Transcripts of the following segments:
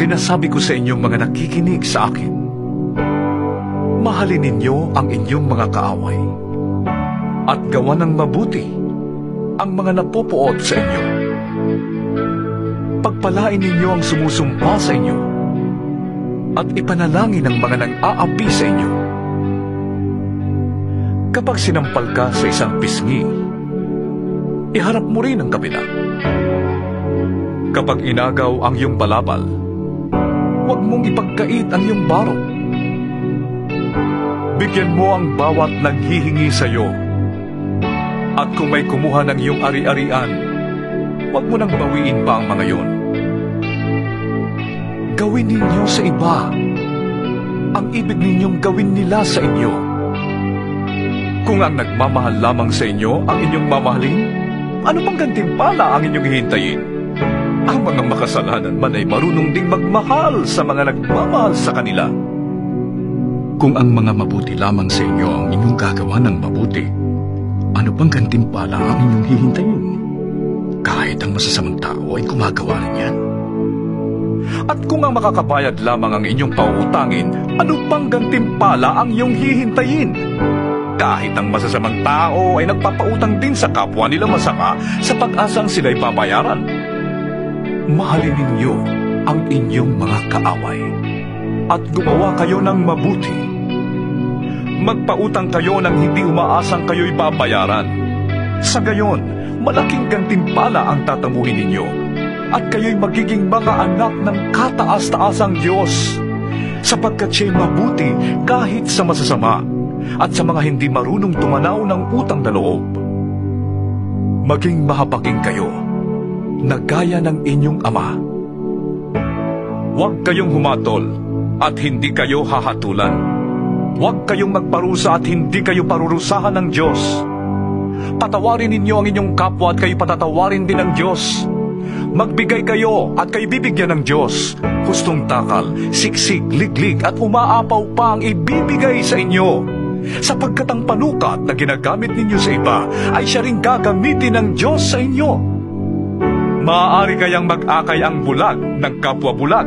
Sinasabi ko sa inyong mga nakikinig sa akin, mahalin ninyo ang inyong mga kaaway at gawa ng mabuti ang mga napupuot sa inyo. Pagpalain ninyo ang sumusumpa sa inyo at ipanalangin ang mga nang-aapi sa inyo. Kapag sinampal ka sa isang pisngi, iharap mo rin ang kabila. Kapag inagaw ang iyong balabal, mong ipagkait ang iyong baro. Bigyan mo ang bawat nanghihingi sa iyo. At kung may kumuha ng iyong ari-arian, huwag mo nang bawiin pa ang mga yon. Gawin ninyo sa iba ang ibig ninyong gawin nila sa inyo. Kung ang nagmamahal lamang sa inyo ang inyong mamahalin, ano pang gantimpala ang inyong hihintayin? Ang mga makasalanan man ay marunong ding magmahal sa mga nagmamahal sa kanila. Kung ang mga mabuti lamang sa inyo ang inyong gagawa ng mabuti, ano pang gantimpala ang inyong hihintayin? Kahit ang masasamang tao ay gumagawa rin yan. At kung ang makakabayad lamang ang inyong pauutangin, ano pang gantimpala ang iyong hihintayin? Kahit ang masasamang tao ay nagpapautang din sa kapwa nila masama sa pag-asang sila'y babayaran. Mahalin ninyo ang inyong mga kaaway at gumawa kayo ng mabuti. Magpautang kayo nang hindi umaasang kayo'y babayaran. Sa gayon, malaking gantimpala ang tatamuhin ninyo at kayo'y magiging mga anak ng kataas-taasang Diyos sapagkat siya'y mabuti kahit sa masasama at sa mga hindi marunong tumanaw ng utang na loob. Maging mahabagin kayo na gaya ng inyong ama. Huwag kayong humatol at hindi kayo hahatulan. Huwag kayong magparusa at hindi kayo parurusahan ng Diyos. Patawarin ninyo ang inyong kapwa at kayo patatawarin din ng Diyos. Magbigay kayo at kayo bibigyan ng Diyos. Hustong takal, siksik, liglig at umaapaw pa ang ibibigay sa inyo. Sapagkat ang panukat na ginagamit ninyo sa iba ay siya rin gagamitin ng Diyos sa inyo. Maaari kayang mag-akay ang bulag ng kapwa bulag.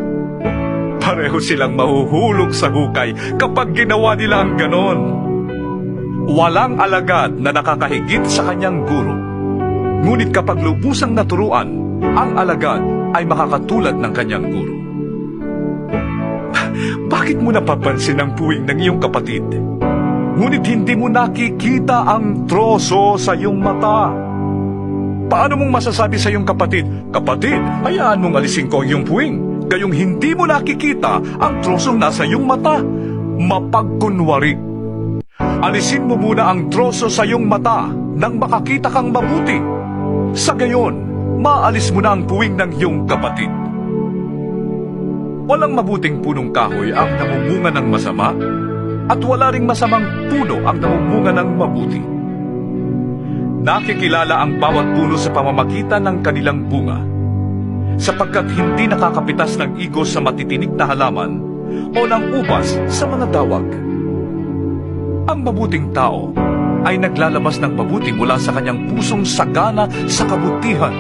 Pareho silang mahuhulog sa hukay kapag ginawa nila ang ganon. Walang alagad na nakakahigit sa kanyang guro. Ngunit kapag lubusang naturuan, ang alagad ay makakatulad ng kanyang guro. Bakit mo napapansin ang puwing ng iyong kapatid? Ngunit hindi mo nakikita ang troso sa iyong mata. Paano mong masasabi sa iyong kapatid, Kapatid, hayaan mong alisin ko iyong puwing. Gayong hindi mo nakikita ang trosong nasa iyong mata. Mapagkunwari. Alisin mo muna ang troso sa iyong mata nang makakita kang mabuti. Sa gayon, maalis mo na ang puwing ng iyong kapatid. Walang mabuting punong kahoy ang namumunga ng masama at wala ring masamang puno ang namumunga ng mabuti. Nakikilala ang bawat puno sa pamamagitan ng kanilang bunga, sapagkat hindi nakakapitas ng igos sa matitinik na halaman o ng ubas sa mga dawag. Ang mabuting tao ay naglalabas ng mabuti mula sa kanyang pusong sagana sa kabutihan,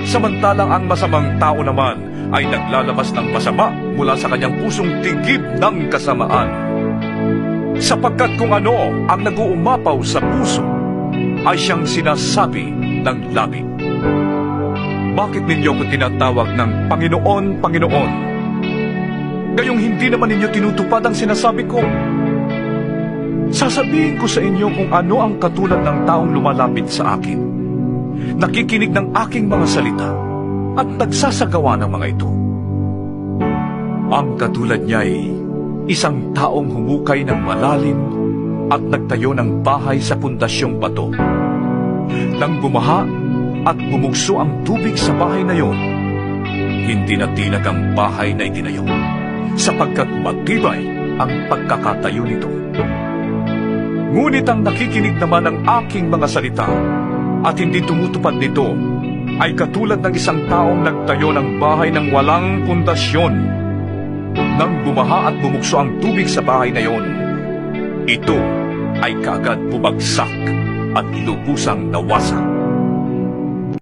samantalang ang masamang tao naman ay naglalabas ng masama mula sa kanyang pusong tigib ng kasamaan. Sapagkat kung ano ang nag-uumapaw sa puso, ay siyang sinasabi ng labi. Bakit ninyo ko tinatawag ng Panginoon, Panginoon? Gayong hindi naman ninyo tinutupad ang sinasabi ko. Sasabihin ko sa inyo kung ano ang katulad ng taong lumalapit sa akin. Nakikinig ng aking mga salita at nagsasagawa ng mga ito. Ang katulad niya ay isang taong humukay ng malalim at nagtayo ng bahay sa pundasyong bato. Nang bumaha at bumugso ang tubig sa bahay na yon, hindi na tinag ang bahay na itinayo, sapagkat matibay ang pagkakatayo nito. Ngunit ang nakikinig naman ng aking mga salita at hindi tumutupad nito ay katulad ng isang taong nagtayo ng bahay ng walang pundasyon. Nang bumaha at bumugso ang tubig sa bahay na yon, ito ay kagad bumagsak at lubusang nawasak.